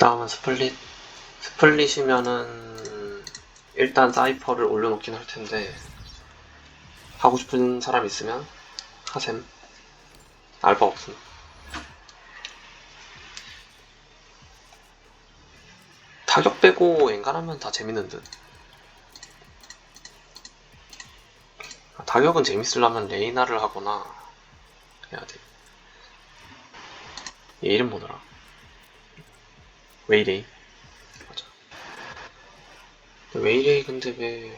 다음은 스플릿. 스플릿이면은 일단 사이퍼를 올려놓긴 할 텐데 하고 싶은 사람 있으면 하셈. 알바 없음. 타격 빼고 엔간하면 다 재밌는 듯. 아, 타격은 재밌으려면 레이나를 하거나 해야 돼. 얘 이름 뭐더라? 웨이레이. 맞아. 웨이레이 근데 왜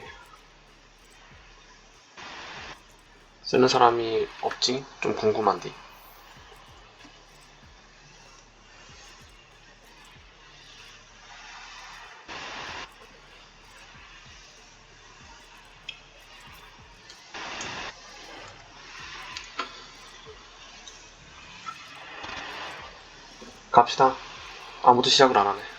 쓰는 사람이 없지? 좀 궁금한데. 갑시다. 아무도 시작을 안 하네.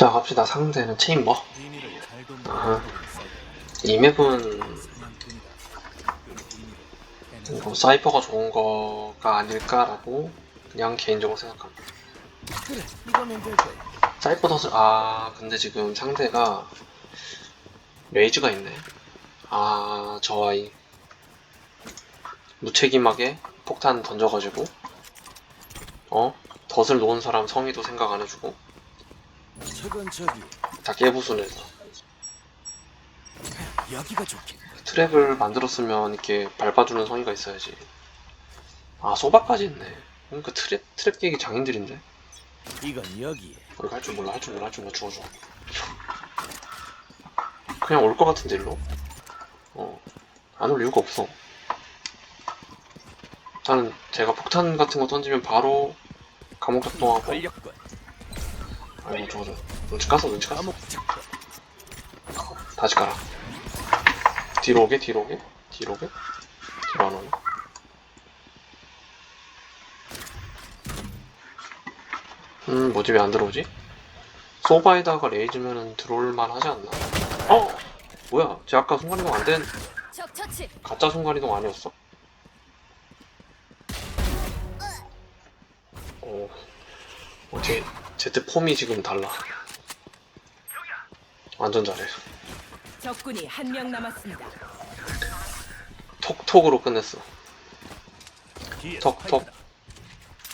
자, 갑시다. 상대는 체인버. 아하. 이 맵은 뭐 사이퍼가 좋은 거가 아닐까라고 그냥 개인적으로 생각합니다. 사이퍼 덫을 아 근데 지금 상대가 레이즈가 있네. 아 저 아이 무책임하게 폭탄 던져가지고 어 덫을 놓은 사람 성의도 생각 안 해주고 저기. 다 깨부수면서 여기가. 트랩을 만들었으면 이렇게 밟아주는 성의가 있어야지. 아 소바까지 있네. 그러니까 트랩 트랩 깨기 장인들인데. 이건 여기에. 어, 이거 할줄 몰라 할 줄 몰라 할 줄 몰라 죽어 죽어. 그냥 올 것 같은데 일로. 어. 안 올 이유가 없어. 일단은 제가 폭탄 같은 거 던지면 바로 감옥 작동하고. 걸렸군. 아이고 저거 저 눈치 깠어 눈치 깠어. 다시 가라. 뒤로 오게, 뒤로 오게, 뒤로 오게. 뒤로 안 오네. 음, 뭐지, 왜 안 들어오지? 소바에다가 레이즈면은 들어올만 하지 않나? 어! 뭐야, 쟤 아까 순간이동 안 된, 적 처치. 가짜 순간이동 아니었어? 어, 제트 폼이 지금 달라. 완전 잘해. 적군이 한 명 남았습니다. 톡톡으로 끝냈어. 스파이크다.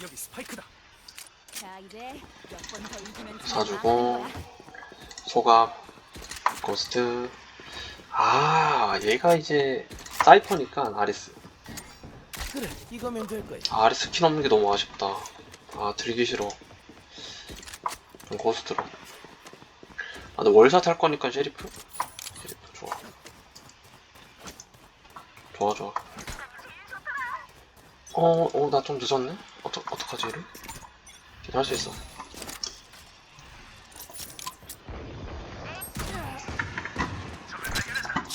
여기 스파이크다. 자 이제 몇번더 이기면 사주고. 소갑, 고스트. 아, 얘가 이제 사이퍼니까 아리스. 그래, 이거면 될 거야. 아, 아리스 스킨 없는 게 너무 아쉽다. 아, 들기 싫어. 좀 고스트로. 아, 근데 월샷 할 거니까 셰리프? 셰리프 좋아. 좋아, 좋아. 어, 어, 나 좀 늦었네? 어떡, 어떡하지, 이를? 할수 있어.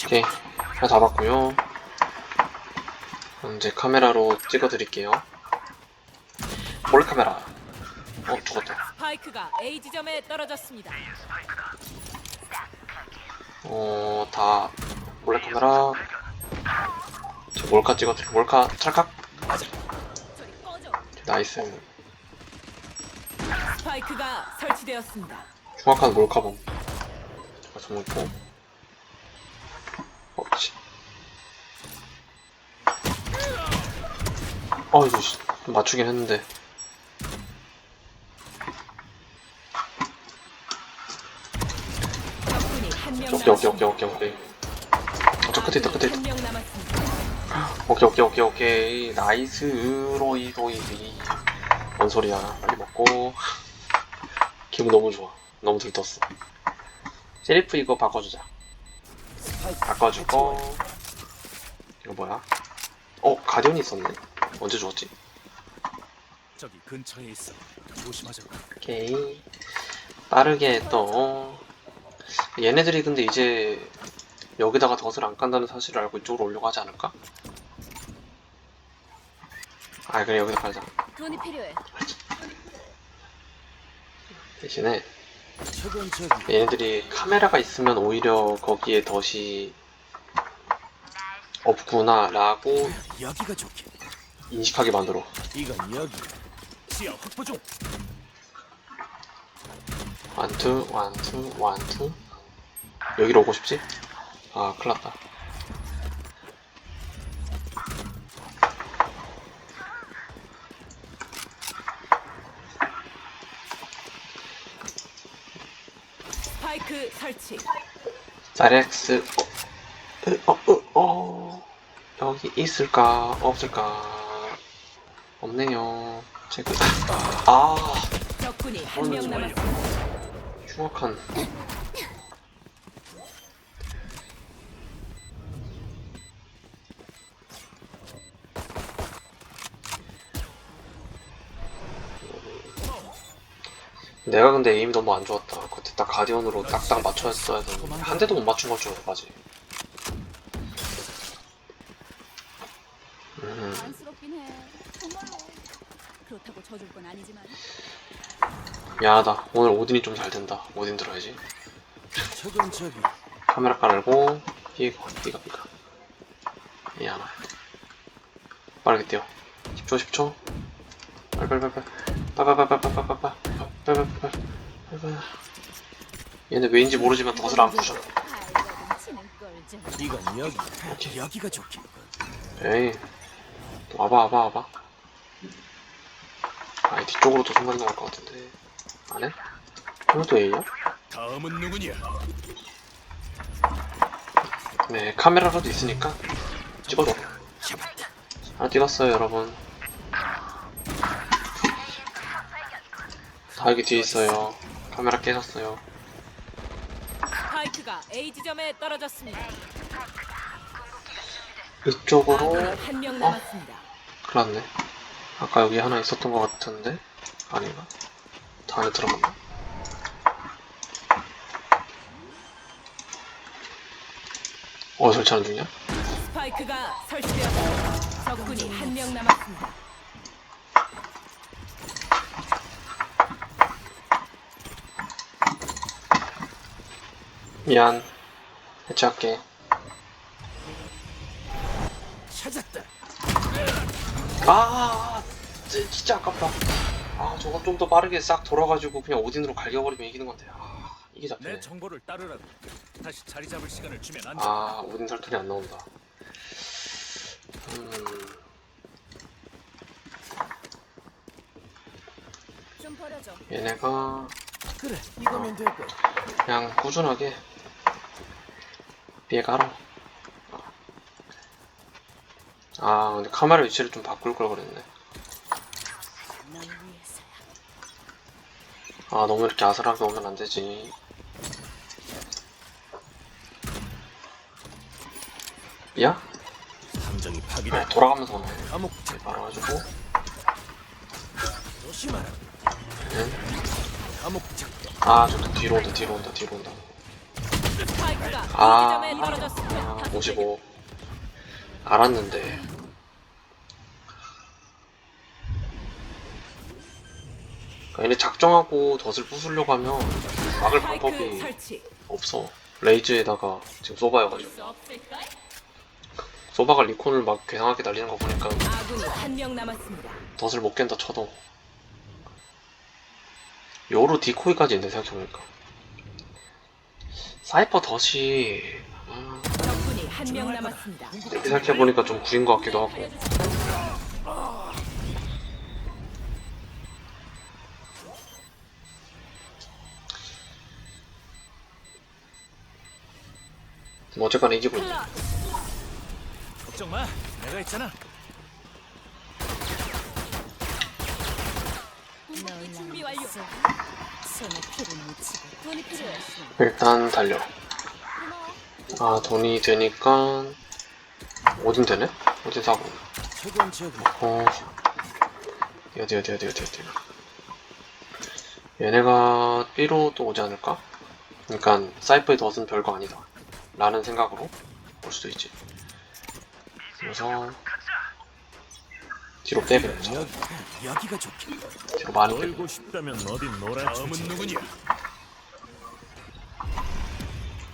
오케이. 하나 잡았고요. 그럼 이제 카메라로 찍어드릴게요. 몰래 카메라. 어, 죽었다. 스파이크가 A 지점에 떨어졌습니다. 어, 다 몰래 카메라. 저 몰카 찍어드릴게요. 몰카 찰칵. 저리 꺼져. 나이스. 스파이크가 설치되었습니다. 정확한 몰카범. 제가 정말 있고. 어, 씨. 어, 이거 씨, 맞추긴 했는데. 오케이, 오케이. 오케이, 오케이, 오케이. 어, 저 끝에 있다, 끝에 있다. 한명 남았습니다. 오케이 오케이 오케이 오케이 나이스 로이 로이 뭔 소리야 빨리 먹고 기분 너무 좋아. 너무 들떴어. 셰리프 이거 바꿔주자. 바꿔주고 이거 뭐야? 어 가디언이 있었네. 언제 주었지? 저기 근처에 있어. 조심하자고. 오케이 빠르게 또 얘네들이 근데 이제 여기다가 덫을 안 깐다는 사실을 알고 이쪽으로 오려고 하지 않을까? 아 그래 여기다 깔자 돈이 필요해. 대신에. 얘네들이 카메라가 있으면 오히려 거기에 덫이 없구나 라고 여기가 좋게. 인식하게 만들어 이건 여기. 시야 확보 중. 완투 완투 완투 여기로 오고 싶지? 아 큰일났다. 스파이크 설치. 사렉스 어, 어, 어, 어, 여기 있을까? 없을까? 없네요. 체크. 아. 적군이 한 명. 남았습니다. 흉악한 내가 근데 에임이 너무 안 좋았다. 그때 딱 가디언으로 딱딱 맞춰야 되는데 한 대도 못 맞춘 걸줄 알아가지. 음. 그렇다고 져줄 건 아니지만. 미안하다. 오늘 오딘이 좀 잘 된다. 오딘 들어야지. 카메라 깔고 삐가 삐가 삐가 미안하 빠르게 뛰어 10초 10초 빨빨빨빨 빨빨빨빨빨빨빨빨 빨빨빨빨 얘네 왜인지 모르지만 덫을 안 부셔 치는 걸 좀. 이건 여기. 오케이. 여기가 좋게. 에이 와봐 와봐 와봐 아니 뒤쪽으로 더 순간 나올 것 같은데 안 해? 이것도 A야? 다음은 누구냐? 네 카메라라도 있으니까 찍어줘. 하나 찍었어요 여러분 다 여기 뒤에 있어요 카메라 깨졌어요 스파이크가 A 지점에 떨어졌습니다. 이쪽으로 아군이 한명 남았습니다. 큰일 났네 아까 여기 하나 있었던 것 같은데 아닌가? 다 안에 들어갔나? 어 설치하는 중이야? 스파이크가 설치되었습니다. 적군이 한 명 남았습니다. 미안 해체할게 찾았다. 아 진- 진짜 아깝다 아 저거 좀더 빠르게 싹 돌아가지고 그냥 오딘으로 갈겨버리면 이기는 건데 아 이게 잡히네 내 정보를 따르라고. 다시 자리 잡을 시간을 주면 안 돼. 아 오딘 설턴이 안 나온다 음 좀 버려줘. 얘네가 그래. 이거면 될 거야. 그냥 꾸준하게 비해가라 아 근데 카메라 위치를 좀 바꿀 걸 그랬네 널 위해서야. 아 너무 이렇게 아슬하게 오면 안 되지 야? 함정이 네, 파괴돼. 돌아가면서 오네 감옥 말아가지고 조심하라. 응? 감옥 작. 아 저도 뒤로 온다 뒤로 온다 뒤로 온다 스파이크가 아. 아 55 알았는데 그러니까 얘네 작정하고 덫을 부수려고 하면 막을 방법이. 없어 레이즈에다가 지금 소바여가지고 없을까? 소바가 리콘을 막 괴상하게 날리는 거 보니까. 덫을 못 깬다 쳐도 요로 디코이까지 있네 생각해보니까 사이퍼 덫이 남았습니다. 이렇게 생각해보니까 좀 구린 것 같기도 하고 뭐 어쨌거나 이기고 있네 걱정 마. 내가 있잖아. 준비 완료. 손에 피를 묻히고 돈이 필요해. 일단 달려. 아 돈이 되니까 어딘 되네? 어디 사고? 최근 지역이 어 어디 어디 어디 어디 어디. 얘네가 B로 또 오지 않을까? 그러니까 사이프의 덫은 별거 아니다. 라는 생각으로 볼 수도 있지. 그래서 뒤로 좋겠다. 뒤로 많이 빼. 놀고 싶다면 어디 놀아주지. 다음은 누구냐?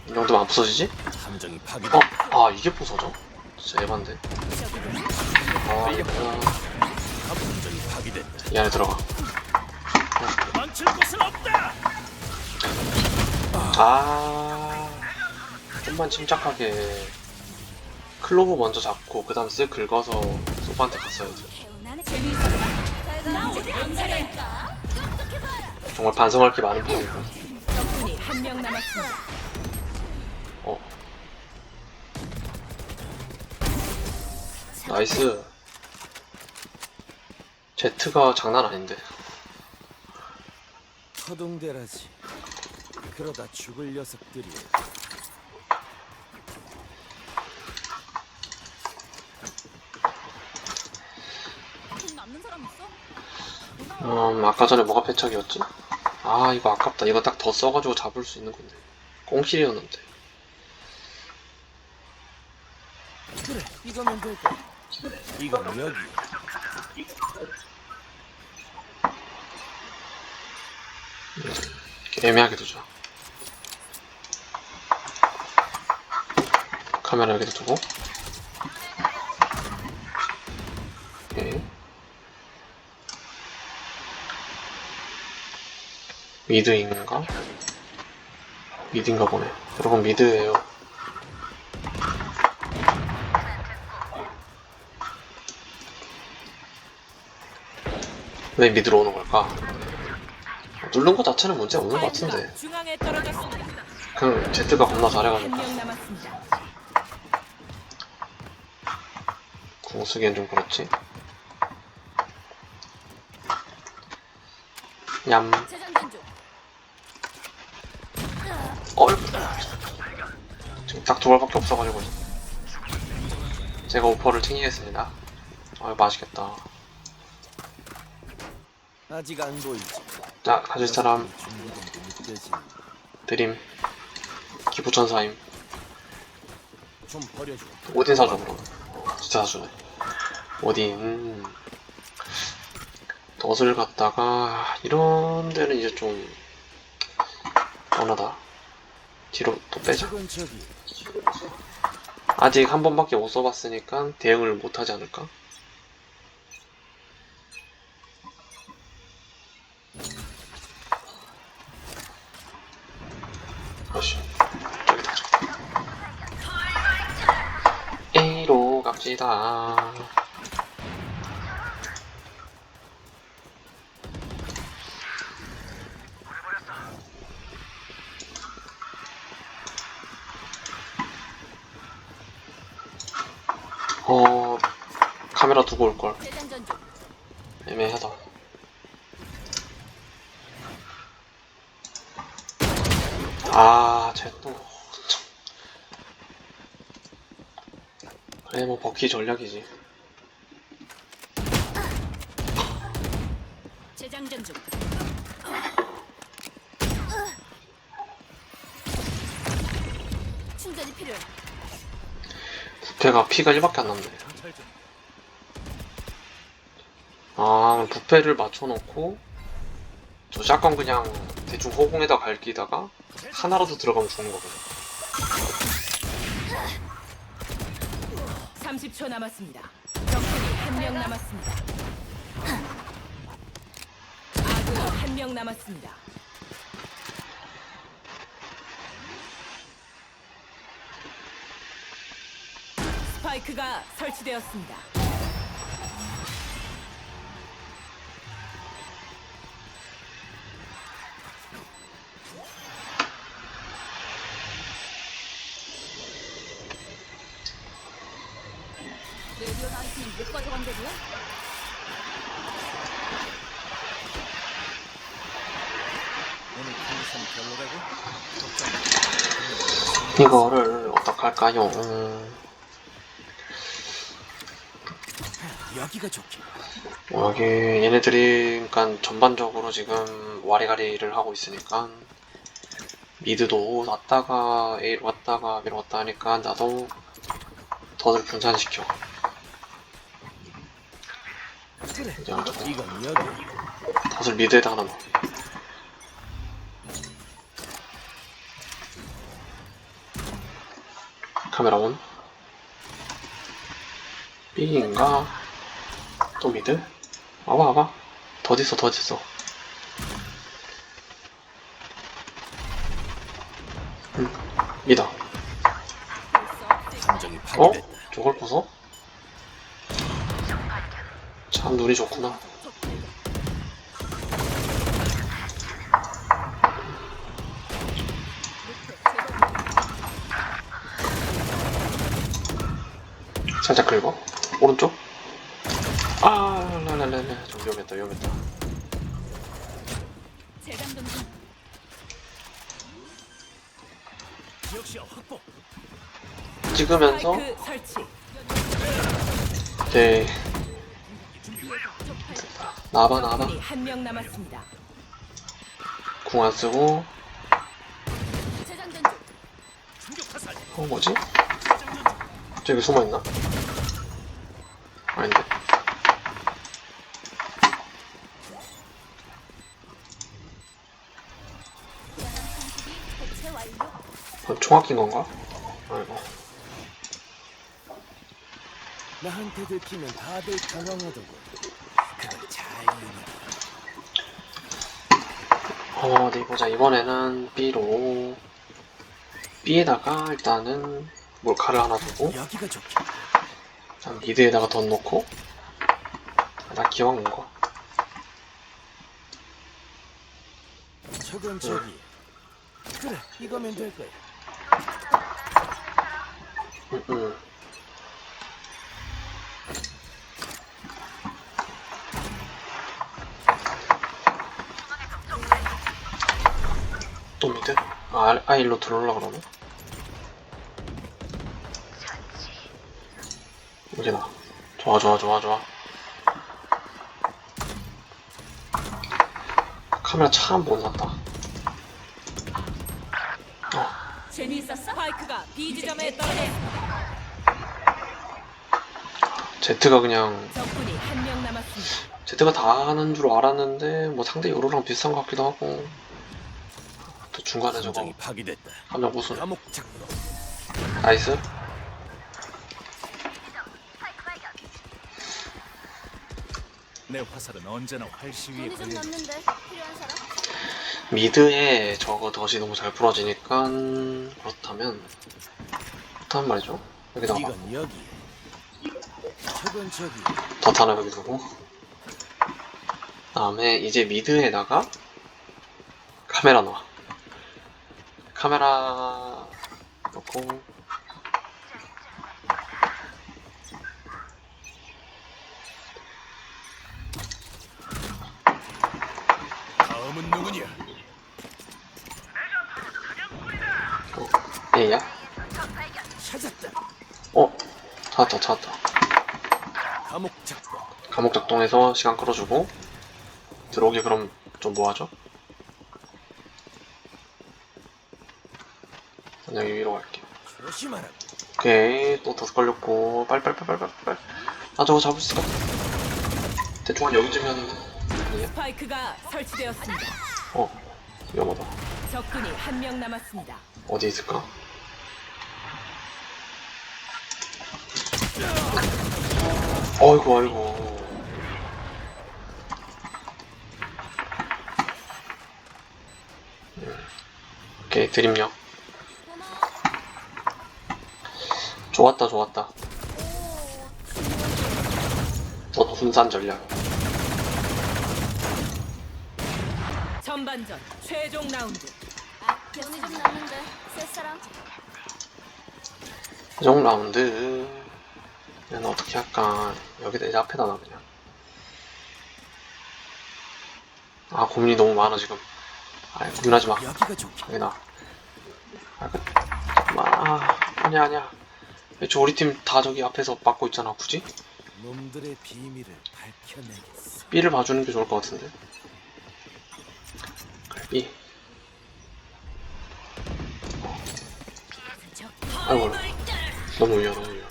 이 정도면 안 부서지지? 어? 아 이게 부서져? 진짜 에반데. 아 이게 파괴됐다. 이 안에 들어가. 아 좀만 침착하게 클로브 먼저 잡고 그 다음 쓱 긁어서 소프한테 갔어야지. 정말 반성할 게 많은 편이고. 어 나이스 제트가 장난 아닌데 허둥대라지. 그러다 죽을 녀석들이. 음 아까 전에 뭐가 패착이었지? 아 이거 아깝다 이거 딱 더 써가지고 잡을 수 있는 건데 꽁실이었는데 그래, 이거면 되고. 이건 여기. 이렇게 애매하게 두자 카메라 여기다 두고 미드인가? 미드인가 보네 여러분 미드예요 왜 미드로 오는 걸까? 누른 거 자체는 문제 없는 것 같은데. 그냥 제트가 겁나. 궁 쓰기엔 좀 그렇지 얌 재장전 중. 어이 지금 딱두 발밖에 없어가지고 제가 오퍼를 튕기겠습니다 어이 맛있겠다 아직 안 보이지. 자 가질 사람. 드림 기부천사임 좀 버려줘. 오딘 사줘 그럼 진짜 사주네 오딘 덫을 갖다가 이런 데는 이제 좀 뻔하다 뒤로 또 빼자. 아직 한 번밖에 못 써봤으니까 대응을 못하지 않을까? 어 카메라 두고 올걸. 애매하다 아, 쟤또 그래 뭐 버키 전략이지 재장전 중. 충전이 필요해. 부패가 피가 1밖에 안 남네. 아 부패를 맞춰놓고 저 샷건 그냥 대충 호공에다 갈기다가 하나라도 들어가면 죽는 거거든 30초 남았습니다. 적군이 한 명 남았습니다. 아군이 한명 남았습니다. 스파이크가 설치되었습니다. 레디오 나이스는 못 가져간다고요? 이거를 어떡할까요? 음, 여기가 좋게. 뭐 여기 얘네들이 그러니까 전반적으로 지금 와리가리를 하고 있으니까 미드도 왔다가 A로 왔다가 B로 왔다 하니까 나도 더들 분산시켜. 그래. 이건 여기. 덫을 미드에다가 넣어. 카메라 온. B인가? 또 미드? 와봐, 와봐. 덫 있어. 응. 감정이 어? 파괴됐다. 저걸 부숴? 참 눈이 좋구나. 살짝 긁어. 오른쪽. 아, 라라라라. 좀 위험했다, 위험했다. 재장전 중. 지역시야 확보. 찍으면서 스파이크 나봐 나봐. 적군이 한 명 남았습니다. 궁 안 쓰고. 재장전. 어 뭐지? 저기 숨어 있나? 아닌데. 아낀 건가? 아이고. 나한테 들키면 다들 당황하더군. 그걸 잘. 어, 어디 보자. 이번에는 B로 B에다가 일단은 몰카를 하나 두고 여기가 좋게. 일단 미드에다가 덧 넣고 아, 나 기왕 온 거. 저건 저기. 그래, 이거면 될 거야. 응, 응. 또 미드? 아, 아일로 들어올라 그러네? 여기다. 좋아, 좋아, 좋아, 좋아. 카메라 참 못났다. 재미있었어? 스파이크가 B 지점에 떨어졌습니다. 제트가 그냥 적군이 한 명 남았습니다. 제트가 다 하는 줄 알았는데 뭐 상대 요로랑 비슷한 것 같기도 하고 또 중간에 저거. 감정 무슨 감옥 작동. 나이스 내 화살은 언제나 활시 위에 돈이 좀 걸려. 남는데 필요한 사람? 미드에 저거 덫이 너무 잘 풀어지니까 그렇다면 그렇단 말이죠. 여기다가. 덫 하나 여기 두고. 다음에 이제 미드에다가 카메라 넣어 카메라 넣고 다음은 누구냐? A야? 찾았다. 어? 찾았다 찾았다 감옥 작동. 감옥 작동해서 시간 끌어주고 들어오기 그럼 좀 뭐하죠? 여기 위로 갈게요 조심하라. 오케이 또 다섯 걸렸고 빨빨빨빨빨빨 아 저거 잡을 수가 대충 한 여기쯤이었는데 아니야? 스파이크가 설치되었습니다. 어 위험하다 적군이 한 명 남았습니다. 어디 있을까? 어이구 어이구 음. 오케이 드림력 좋았다 좋았다 더 분산 전략 전반전 최종 라운드. 아, 돈이 좀 남는데 쓸 사람? 최종 라운드 얘는 어떻게 할까? 여기다 이제 앞에다 놔 그냥. 아 고민이 너무 많아 지금. 아이 고민하지 마. 여기나 아, 그, 아, 아니야 아니야. 애초 우리 팀 다 저기 앞에서 막고 있잖아 굳이? 놈들의 비밀을 밝혀내겠어. B를 봐주는 게 좋을 것 같은데. 그래 B. 아이고 너무 위험 너무 위험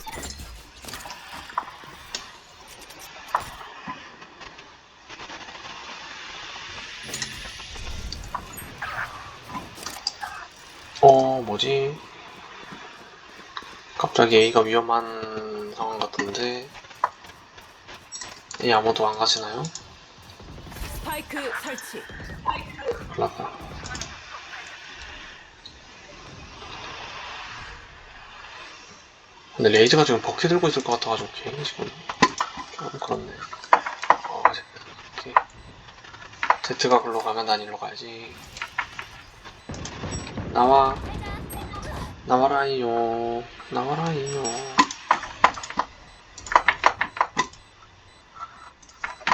어 뭐지? 갑자기 A가 위험한 상황 같은데? A 아무도 안 가시나요? 스파이크 설치. 큰일 났다. 근데 레이즈가 지금 버킷 들고 있을 것 같아가지고 괜히 지금 좀 그렇네. 어 오케이 Z가 글로 가면 난 일로 가야지. 나와 나와라이요. 나와라이요.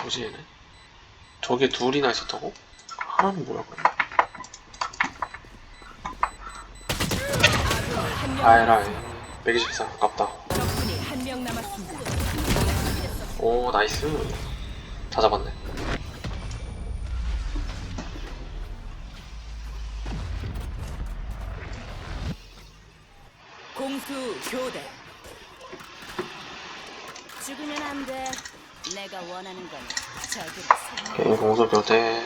뭐지 얘네? 저게 둘이나 있었다고? 하나는 뭐야 그럼? 아이라이. 124 아깝다. 오 나이스. 다 잡았네 공수 교대. 죽으면 안 돼. 내가 원하는 건 저기를 사. 오케이 공수 교대